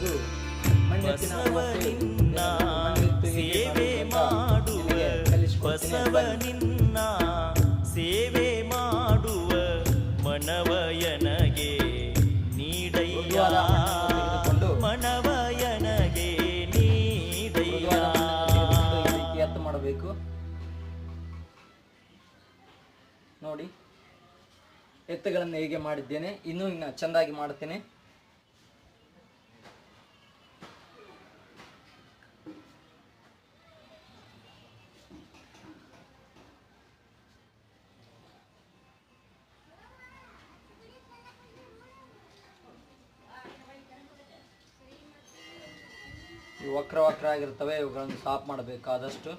ಎಂದು ಬಸವನಿನ್ನ ಸೇವೆ ಮಾಡುವ. ಬಸವನಿನ್ನ ಸೇವೆ ಮಾಡುವ ಮನವಯನಗೆ ನೀಡಯ್ಯ ಮನವಯನಗೆ ನೀಡಯ್ಯ ಎತ್ತು ಮಾಡಬೇಕು ನೋಡಿ ಎತ್ತುಗಳನ್ನು ಹೇಗೆ ಮಾಡಿದ್ದೇನೆ ಇನ್ನೂ ಇನ್ನು ಚೆಂದಾಗಿ ಮಾಡುತ್ತೇನೆ ಇವು ವಕ್ರ ವಕ್ರ ಆಗಿರ್ತವೆ ಇವುಗಳನ್ನು ಸಾಫ್ ಮಾಡಬೇಕಾದಷ್ಟು